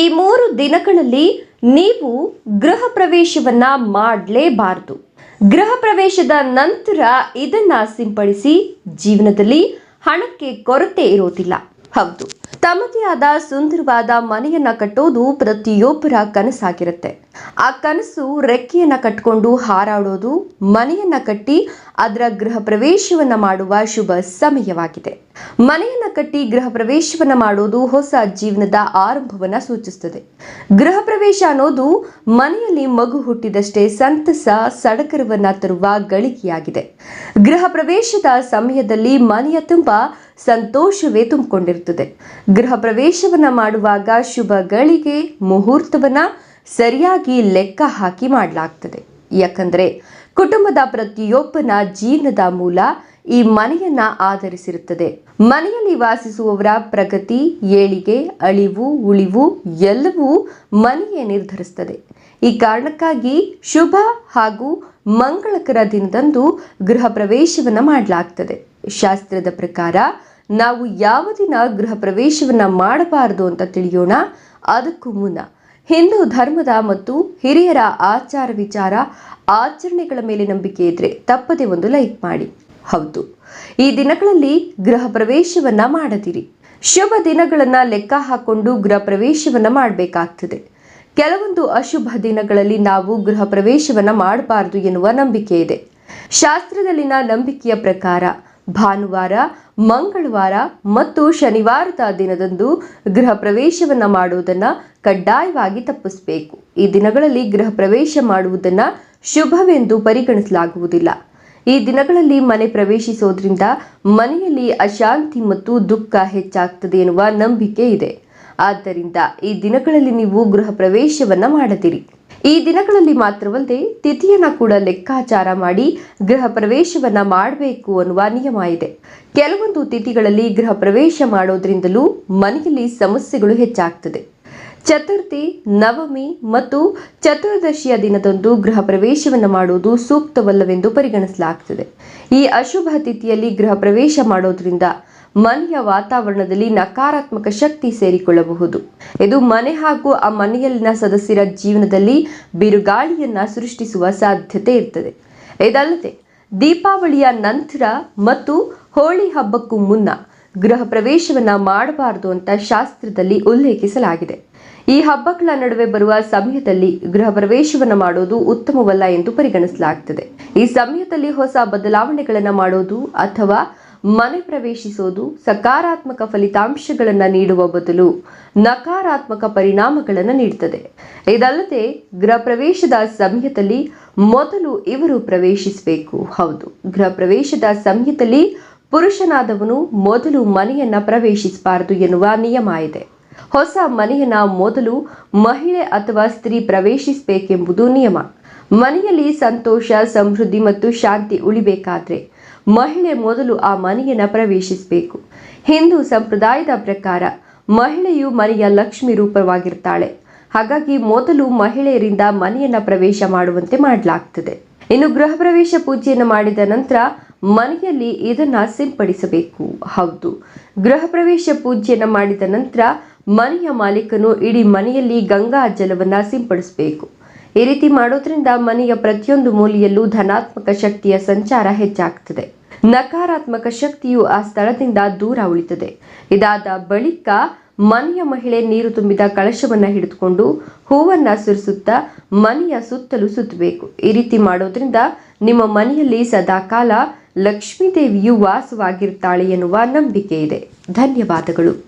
ಈ ಮೂರು ದಿನಗಳಲ್ಲಿ ನೀವು ಗೃಹ ಪ್ರವೇಶವನ್ನ ಮಾಡಲೇಬಾರದು. ಗೃಹ ಪ್ರವೇಶದ ನಂತರ ಇದನ್ನ ಸಿಂಪಡಿಸಿ ಜೀವನದಲ್ಲಿ ಹಣಕ್ಕೆ ಕೊರತೆ ಇರೋದಿಲ್ಲ. ಹೌದು. ತಮ್ಮದೇ ಆದ ಸುಂದರವಾದ ಮನೆಯನ್ನ ಕಟ್ಟೋದು ಪ್ರತಿಯೊಬ್ಬರ ಕನಸಾಗಿರುತ್ತೆ. ಆ ಕನಸು ರೆಕ್ಕೆಯನ್ನ ಕಟ್ಕೊಂಡು ಹಾರಾಡೋದು, ಮನೆಯನ್ನ ಕಟ್ಟಿ ಅದರ ಗೃಹ ಪ್ರವೇಶವನ್ನ ಮಾಡುವ ಶುಭ ಸಮಯವಾಗಿದೆ. ಮನೆಯನ್ನ ಕಟ್ಟಿ ಗೃಹ ಪ್ರವೇಶವನ್ನ ಮಾಡೋದು ಹೊಸ ಜೀವನದ ಆರಂಭವನ್ನ ಸೂಚಿಸುತ್ತದೆ ಗೃಹ ಪ್ರವೇಶ ಅನ್ನೋದು ಮನೆಯಲ್ಲಿ ಮಗು ಹುಟ್ಟಿದಷ್ಟೇ ಸಂತಸ, ಸಡಗರವನ್ನ ತರುವ ಗಳಿಗೆಯಾಗಿದೆ. ಗೃಹ ಪ್ರವೇಶದ ಸಮಯದಲ್ಲಿ ಮನೆಯ ತುಂಬ ಸಂತೋಷವೇ ತುಂಬಿಕೊಂಡಿರುತ್ತದೆ. ಗೃಹ ಪ್ರವೇಶವನ್ನ ಮಾಡುವಾಗ ಶುಭ ಗಳಿಗೆ ಮುಹೂರ್ತವನ್ನ ಸರಿಯಾಗಿ ಲೆಕ್ಕ ಹಾಕಿ ಮಾಡಲಾಗ್ತದೆ. ಯಾಕಂದ್ರೆ ಕುಟುಂಬದ ಪ್ರತಿಯೊಬ್ಬನ ಜೀವನದ ಮೂಲ ಈ ಮನೆಯನ್ನ ಆಧರಿಸಿರುತ್ತದೆ. ಮನೆಯಲ್ಲಿ ವಾಸಿಸುವವರ ಪ್ರಗತಿ, ಏಳಿಗೆ, ಅಳಿವು, ಉಳಿವು ಎಲ್ಲವೂ ಮನೆಯೇ ನಿರ್ಧರಿಸುತ್ತದೆ ಈ ಕಾರಣಕ್ಕಾಗಿ ಶುಭ ಹಾಗೂ ಮಂಗಳಕರ ದಿನದಂದು ಗೃಹ ಪ್ರವೇಶವನ್ನ ಮಾಡಲಾಗ್ತದೆ. ಶಾಸ್ತ್ರದ ಪ್ರಕಾರ ನಾವು ಯಾವ ದಿನ ಗೃಹ ಪ್ರವೇಶವನ್ನ ಮಾಡಬಾರದು ಅಂತ ತಿಳಿಯೋಣ? ಅದಕ್ಕೂ ಮುನ್ನ ಹಿಂದೂ ಧರ್ಮದ ಮತ್ತು ಹಿರಿಯರ ಆಚಾರ ವಿಚಾರ, ಆಚರಣೆಗಳ ಮೇಲೆ ನಂಬಿಕೆ ಇದ್ರೆ ತಪ್ಪದೆ ಒಂದು ಲೈಕ್ ಮಾಡಿ. ಹೌದು, ಈ ದಿನಗಳಲ್ಲಿ ಗೃಹ ಪ್ರವೇಶವನ್ನ ಮಾಡದಿರಿ. ಶುಭ ದಿನಗಳನ್ನ ಲೆಕ್ಕ ಹಾಕೊಂಡು ಗೃಹ ಪ್ರವೇಶವನ್ನ ಮಾಡಬೇಕಾಗ್ತದೆ. ಕೆಲವೊಂದು ಅಶುಭ ದಿನಗಳಲ್ಲಿ ನಾವು ಗೃಹ ಪ್ರವೇಶವನ್ನು ಮಾಡಬಾರದು ಎನ್ನುವ ನಂಬಿಕೆ ಇದೆ. ಶಾಸ್ತ್ರದಲ್ಲಿನ ನಂಬಿಕೆಯ ಪ್ರಕಾರ ಭಾನುವಾರ, ಮಂಗಳವಾರ ಮತ್ತು ಶನಿವಾರದ ದಿನದಂದು ಗೃಹ ಪ್ರವೇಶವನ್ನು ಮಾಡುವುದನ್ನ ಕಡ್ಡಾಯವಾಗಿ ತಪ್ಪಿಸಬೇಕು. ಈ ದಿನಗಳಲ್ಲಿ ಗೃಹ ಪ್ರವೇಶ ಮಾಡುವುದನ್ನ ಶುಭವೆಂದು ಪರಿಗಣಿಸಲಾಗುವುದಿಲ್ಲ. ಈ ದಿನಗಳಲ್ಲಿ ಮನೆ ಪ್ರವೇಶಿಸೋದ್ರಿಂದ ಮನೆಯಲ್ಲಿ ಅಶಾಂತಿ ಮತ್ತು ದುಃಖ ಹೆಚ್ಚಾಗ್ತದೆ ಎನ್ನುವ ನಂಬಿಕೆ ಇದೆ. ಆದ್ದರಿಂದ ಈ ದಿನಗಳಲ್ಲಿ ನೀವು ಗೃಹ ಪ್ರವೇಶವನ್ನ ಮಾಡದಿರಿ. ಈ ದಿನಗಳಲ್ಲಿ ಮಾತ್ರವಲ್ಲದೆ ತಿಥಿಯನ್ನ ಕೂಡ ಲೆಕ್ಕಾಚಾರ ಮಾಡಿ ಗೃಹ ಪ್ರವೇಶವನ್ನ ಮಾಡಬೇಕು ಅನ್ನುವ ನಿಯಮ ಇದೆ. ಕೆಲವೊಂದು ತಿಥಿಗಳಲ್ಲಿ ಗೃಹ ಪ್ರವೇಶ ಮಾಡೋದ್ರಿಂದಲೂ ಮನೆಯಲ್ಲಿ ಸಮಸ್ಯೆಗಳು ಹೆಚ್ಚಾಗ್ತದೆ. ಚತುರ್ಥಿ, ನವಮಿ ಮತ್ತು ಚತುರ್ದಶಿಯ ದಿನದಂದು ಗೃಹ ಪ್ರವೇಶವನ್ನು ಮಾಡುವುದು ಸೂಕ್ತವಲ್ಲವೆಂದು ಪರಿಗಣಿಸಲಾಗುತ್ತದೆ ಈ ಅಶುಭ ತಿಥಿಯಲ್ಲಿ ಗೃಹ ಪ್ರವೇಶ ಮಾಡೋದ್ರಿಂದ ಮನೆಯ ವಾತಾವರಣದಲ್ಲಿ ನಕಾರಾತ್ಮಕ ಶಕ್ತಿ ಸೇರಿಕೊಳ್ಳಬಹುದು. ಇದು ಮನೆ ಹಾಗೂ ಆ ಮನೆಯಲ್ಲಿನ ಸದಸ್ಯರ ಜೀವನದಲ್ಲಿ ಬಿರುಗಾಳಿಯನ್ನ ಸೃಷ್ಟಿಸುವ ಸಾಧ್ಯತೆ ಇರ್ತದೆ. ಇದಲ್ಲದೆ, ದೀಪಾವಳಿಯ ನಂತರ ಮತ್ತು ಹೋಳಿ ಹಬ್ಬಕ್ಕೂ ಮುನ್ನ ಗೃಹ ಪ್ರವೇಶವನ್ನ ಮಾಡಬಾರದು ಅಂತ ಶಾಸ್ತ್ರದಲ್ಲಿ ಉಲ್ಲೇಖಿಸಲಾಗಿದೆ. ಈ ಹಬ್ಬಗಳ ನಡುವೆ ಬರುವ ಸಮಯದಲ್ಲಿ ಗೃಹ ಪ್ರವೇಶವನ್ನು ಮಾಡೋದು ಉತ್ತಮವಲ್ಲ ಎಂದು ಪರಿಗಣಿಸಲಾಗುತ್ತದೆ ಈ ಸಮಯದಲ್ಲಿ ಹೊಸ ಬದಲಾವಣೆಗಳನ್ನು ಮಾಡೋದು ಅಥವಾ ಮನೆ ಪ್ರವೇಶಿಸೋದು ಸಕಾರಾತ್ಮಕ ಫಲಿತಾಂಶಗಳನ್ನು ನೀಡುವ ಬದಲು ನಕಾರಾತ್ಮಕ ಪರಿಣಾಮಗಳನ್ನು ನೀಡುತ್ತದೆ ಇದಲ್ಲದೆ ಗೃಹ ಪ್ರವೇಶದ ಸಮಯದಲ್ಲಿ ಮೊದಲು ಇವರು ಪ್ರವೇಶಿಸಬೇಕು. ಹೌದು ಗೃಹ ಪ್ರವೇಶದ ಸಮಯದಲ್ಲಿ ಪುರುಷನಾದವನು ಮೊದಲು ಮನೆಯನ್ನ ಪ್ರವೇಶಿಸಬಾರದು ಎನ್ನುವ ನಿಯಮ ಇದೆ. ಹೊಸ ಮನೆಯನ್ನ ಮೊದಲು ಮಹಿಳೆ ಅಥವಾ ಸ್ತ್ರೀ ಪ್ರವೇಶಿಸಬೇಕೆಂಬುದು ನಿಯಮ. ಮನೆಯಲ್ಲಿ ಸಂತೋಷ, ಸಮೃದ್ಧಿ ಮತ್ತು ಶಾಂತಿ ಉಳಿಬೇಕಾದ್ರೆ ಮಹಿಳೆ ಮೊದಲು ಆ ಮನೆಯನ್ನು ಪ್ರವೇಶಿಸಬೇಕು. ಹಿಂದೂ ಸಂಪ್ರದಾಯದ ಪ್ರಕಾರ ಮಹಿಳೆಯು ಮನೆಯ ಲಕ್ಷ್ಮಿ ರೂಪವಾಗಿರ್ತಾಳೆ. ಹಾಗಾಗಿ ಮೊದಲು ಮಹಿಳೆಯರಿಂದ ಮನೆಯನ್ನ ಪ್ರವೇಶ ಮಾಡುವಂತೆ ಮಾಡಲಾಗ್ತದೆ. ಇನ್ನು ಗೃಹ ಪ್ರವೇಶ ಪೂಜೆಯನ್ನು ಮಾಡಿದ ನಂತರ ಮನೆಯಲ್ಲಿ ಇದನ್ನ ಸಿಂಪಡಿಸಬೇಕು. ಹೌದು. ಗೃಹ ಪ್ರವೇಶ ಪೂಜೆಯನ್ನು ಮಾಡಿದ ನಂತರ ಮನೆಯ ಮಾಲೀಕನು ಇಡೀ ಮನೆಯಲ್ಲಿ ಗಂಗಾ ಜಲವನ್ನು ಸಿಂಪಡಿಸಬೇಕು. ಈ ರೀತಿ ಮಾಡೋದ್ರಿಂದ ಮನೆಯ ಪ್ರತಿಯೊಂದು ಮೂಲೆಯಲ್ಲೂ ಧನಾತ್ಮಕ ಶಕ್ತಿಯ ಸಂಚಾರ ಹೆಚ್ಚಾಗ್ತದೆ. ನಕಾರಾತ್ಮಕ ಶಕ್ತಿಯು ಆ ಸ್ಥಳದಿಂದ ದೂರ ಉಳಿತದೆ. ಇದಾದ ಬಳಿಕ ಮನೆಯ ಮಹಿಳೆ ನೀರು ತುಂಬಿದ ಕಳಶವನ್ನ ಹಿಡಿದುಕೊಂಡು ಹೂವನ್ನ ಸುರಿಸುತ್ತಾ ಮನೆಯ ಸುತ್ತಲೂ ಸುತ್ತಬೇಕು. ಈ ರೀತಿ ಮಾಡೋದ್ರಿಂದ ನಿಮ್ಮ ಮನೆಯಲ್ಲಿ ಸದಾಕಾಲ ಲಕ್ಷ್ಮೀದೇವಿಯು ವಾಸವಾಗಿರ್ತಾಳೆ ಎನ್ನುವ ನಂಬಿಕೆ ಇದೆ. ಧನ್ಯವಾದಗಳು.